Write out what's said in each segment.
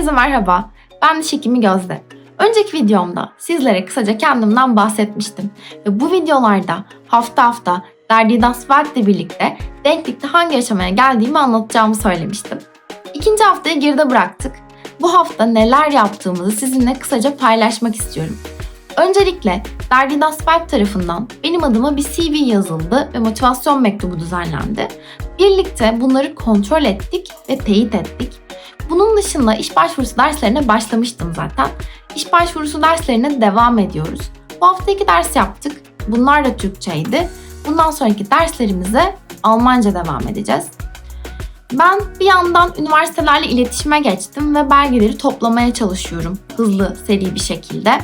merhaba. Ben diş hekimi Gözde. Önceki videomda sizlere kısaca kendimden bahsetmiştim. Ve bu videolarda hafta hafta Derdi Dasvelt ile birlikte denklikte hangi aşamaya geldiğimi anlatacağımı söylemiştim. İkinci haftayı geride bıraktık. Bu hafta neler yaptığımızı sizinle kısaca paylaşmak istiyorum. Öncelikle Derdi Dasvelt tarafından benim adıma bir CV yazıldı ve motivasyon mektubu düzenlendi. Birlikte bunları kontrol ettik ve teyit ettik. Bunun dışında iş başvurusu derslerine başlamıştım zaten. İş başvurusu derslerine devam ediyoruz. Bu hafta iki ders yaptık. Bunlar da Türkçeydi. Bundan sonraki derslerimize Almanca devam edeceğiz. Ben bir yandan üniversitelerle iletişime geçtim ve belgeleri toplamaya çalışıyorum hızlı, seri bir şekilde.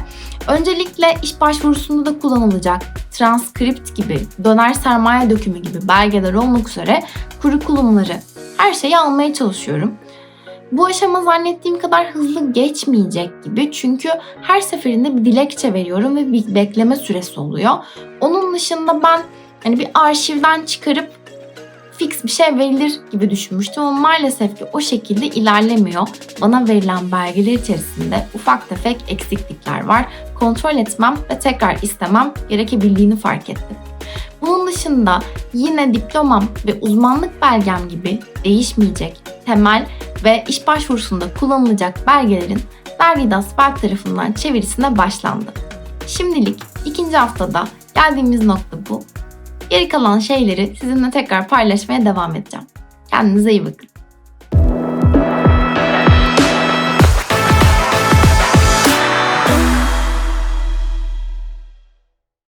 Öncelikle iş başvurusunda da kullanılacak transkript gibi, döner sermaye dökümü gibi belgeler olmak üzere kurikulumları, her şeyi almaya çalışıyorum. Bu aşama zannettiğim kadar hızlı geçmeyecek gibi çünkü her seferinde bir dilekçe veriyorum ve bir bekleme süresi oluyor. Onun dışında ben hani bir arşivden çıkarıp fix bir şey verilir gibi düşünmüştüm ama maalesef ki o şekilde ilerlemiyor. Bana verilen belgeler içerisinde ufak tefek eksiklikler var. Kontrol etmem ve tekrar istemem gerekebildiğini fark ettim. Bunun dışında yine diplomam ve uzmanlık belgem gibi değişmeyecek temel ve iş başvurusunda kullanılacak belgelerin Dervidas Berk tarafından çevirisine başlandı. Şimdilik ikinci haftada geldiğimiz nokta bu. Geri kalan şeyleri sizinle tekrar paylaşmaya devam edeceğim. Kendinize iyi bakın.